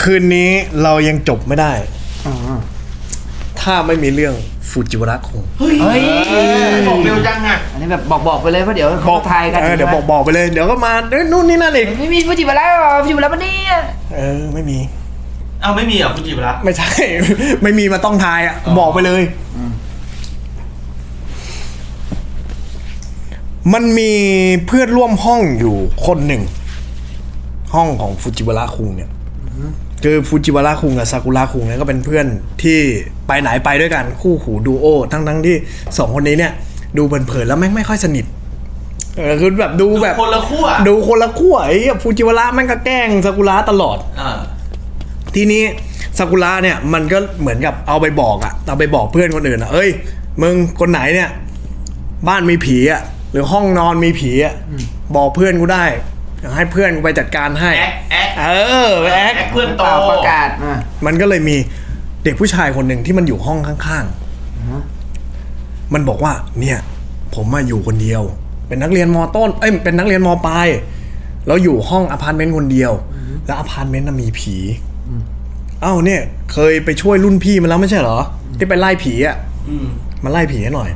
คืนนี้เรายังจบไม่ได้ ถ้าไม่มีเรื่องฟูจิวาระคงเฮ้ยบอกเร็วจังอะอันนี้แบบบอกบอกไปเลยว่าเดี๋ยวเขาทายกันเออเดี๋ยวบอกบอกไปเลย เดี๋ยวก็มาเอ้ยนู่นนี่นั่นอีกไม่มีฟูจิบะแล้วฟูจิบะแล้วปะเนี่ยเออไม่มีเอาไม่มีเหรอะฟูจิวะระไม่ใช่ ไม่มีมาต้องทายอะอ๋อบอกไปเลย มันมีเพื่อนร่วมห้องอยู่คนหนึ่ง ห้องของฟูจิวาระคุงเนี่ย คือฟูจิวาระคุงกับซากุระคุงเนี่ยก็เป็นเพื่อนที่ไปไหนไปด้วยกันคู่หูดูโอทั้งทั้งๆที่สองคนนี้เนี่ย ดูเผินๆแล้วไม่งไม่ค่อยสนิทเออคือแบบดูแบบคนละขั้วดูคนละขั้วไอ้เหี้ยฟูจิวาระแม่งก็แกล้งซากุระตลอดอ่าทีนี้ซากุระเนี่ยมันก็เหมือนกับเอาไปบอกอะเอาไปบอกเพื่อนคนอื่นอะเอ้ยมึงคนไหนเนี่ย บ้านมีผีอะหรือห้องนอนมีผีอะบอกเพื่อนกูได้อยาก ให้เพื่อนกูไปจัดการให้ แอ๊กแอ๊กเออแอ๊กแอ๊กเพื่อนโตเปล่าประกาศอะมันก็เลยมีเด็กผู้ชายคนหนึ่งที่มันอยู่ห้องข้างๆ มันบอกว่า เนี่ย ผมมาอยู่คนเดียว เป็นนักเรียนมต้น เอ้ยเป็นนักเรียนมปลายแล้วอยู่ห้องอพาร์ตเมนต์คนเดียว แล้วอพาร์ตเมนต์น่ะมีผีเอ้าเนี่ย เคยไปช่วยรุ่นพี่มันแล้วไม่ใช่เหรอ ที่ไปไล่ผีอะ อืมมาไล่ผีให้หน่อย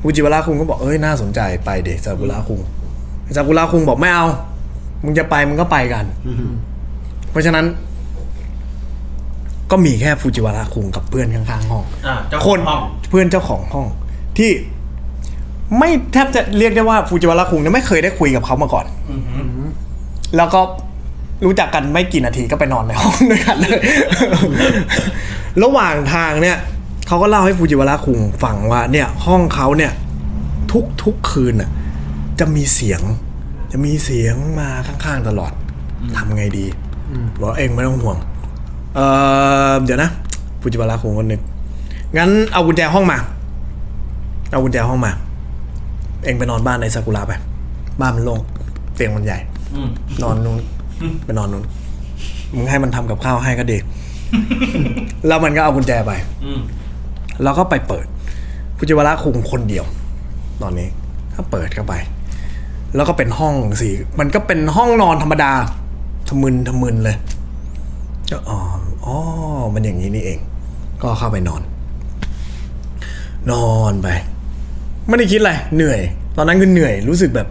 ฟูจิวาระคุงก็บอกเอ้ยน่าสนใจไปเด็กซากุระคุงซากุระคุงบอกไม่เอา มึงจะไปมึงก็ไปกัน เพราะฉะนั้น ก็มีแค่ฟูจิวาระคุงกับเพื่อนข้างๆห้อง อ่าเจ้าคนห้อง เพื่อนเจ้าของห้อง ที่ไม่แทบจะเรียกได้ว่าฟูจิวาระคุงเนี่ยไม่เคยได้คุยกับเขามาก่อน อือหือแล้วก็รู้จักกันไม่กี่นาทีก็ไปนอนในห้องด้วยกันเลย ระหว่างทางเนี่ยเขาก็เล่าให้ฟูจิวาระคุงฟังว่า เนี่ย ห้องเขาเนี่ย ทุกทุกคืนน่ะจะมีเสียง จะมีเสียงมาข้างๆตลอดทำไงดีบอกเองไม่ต้องห่วง เออเดี๋ยวนะฟูจิวาระคุงคนหนึ่งงั้นเอากุญแจห้องมา เอากุญแจห้องมา เองไปนอนบ้านในซากุระไป บ้านมันโล่งเตียงมันใหญ่อืมนอนนู้นไปนอนนู้นมึงให้มันทำกับข้าวให้ก็ดีแล้วมันก็เอากุญแจไปอืมแล้วก็ไปเปิดฟูจิวาระคุงคนเดียว ตอนนี้ก็เปิดเข้าไป แล้วก็เป็นห้องสีมันก็เป็นห้องนอนธรรมดาทะมึนทะมึนเลยก็อ๋ออ๋อมันอย่างนี้นี่เอง ก็เข้าไปนอน นอนไปไม่ได้คิดอะไรเหนื่อย ตอนนั้นคือเหนื่อยรู้สึกแบบ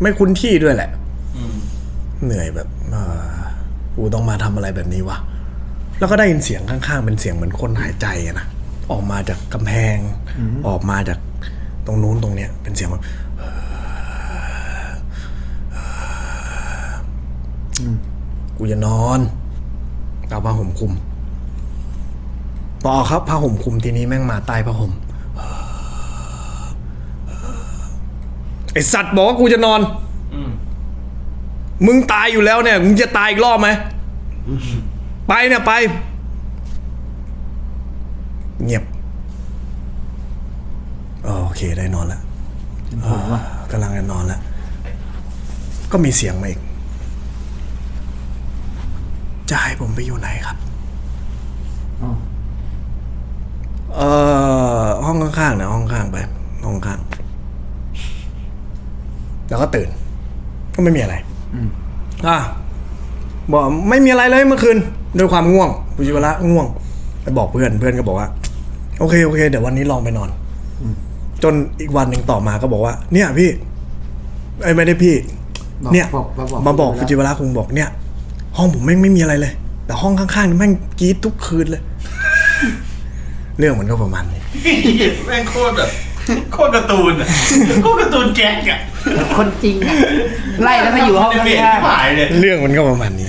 ไม่คุ้นที่ด้วยแหละอืมเหนื่อยแบบเอ่อกูต้องมาทำอะไรแบบนี้วะแล้วก็ได้ยินเสียงข้างๆเป็นเสียงเหมือนคนหายใจอะนะออกมาจากกำแพง ออกมาจากตรงนู้นตรงเนี้ย เป็นเสียงแบบ กูจะนอน เอาผ้าห่มคลุมพอเอาครับผ้าห่มคลุมทีนี้แม่งมาใต้ผ้าห่มไอสัตว์บอกว่ากูจะนอนอืมมึงตายอยู่แล้วเนี่ย มึงจะตายอีกรอบไหม ไปเนี่ยไป เงียบอ๋อโอเคได้นอนแล้วผมว่ากำลังจะนอนแล้ว ก็มีเสียงมาอีก จะให้ผมไปอยู่ไหนครับอ๋อเออห้องข้างๆนะห้องข้างไปห้องข้าง แล้วก็ตื่น ก็ไม่มีอะไรอืมอะบอกไม่มีอะไรเลยเมื่อคืนด้วยความง่วงปุจิวระง่วงไปบอกเพื่อนเพื่อนก็บอกว่า โอเคโอเค เดี๋ยววันนี้ลองไปนอนจนอีกวันหนึ่งต่อมาก็บอกว่า เนี่ยพี่ไอ้ยไม่ได้พี่บอกเนี่ยบอกบอกมาบอกฟูฟูจิจิวะวระคงบอกเนี่ย ห้องผมแม่งไม่มีอะไรเลย แต่ห้องข้างๆนี่แม่งกรี๊ดทุกคืนเลย เรื่องมันก็ประมาณนี้ แม่งโคตรแบบโคตรการ์ตูนอะโคตรการ์ตูนแก๊กอะคนจริงอะไล่แล้วมาอยู่ห้องเปลี่ยนข้างที่หายเลย เรื่องมันก็ประมาณนี้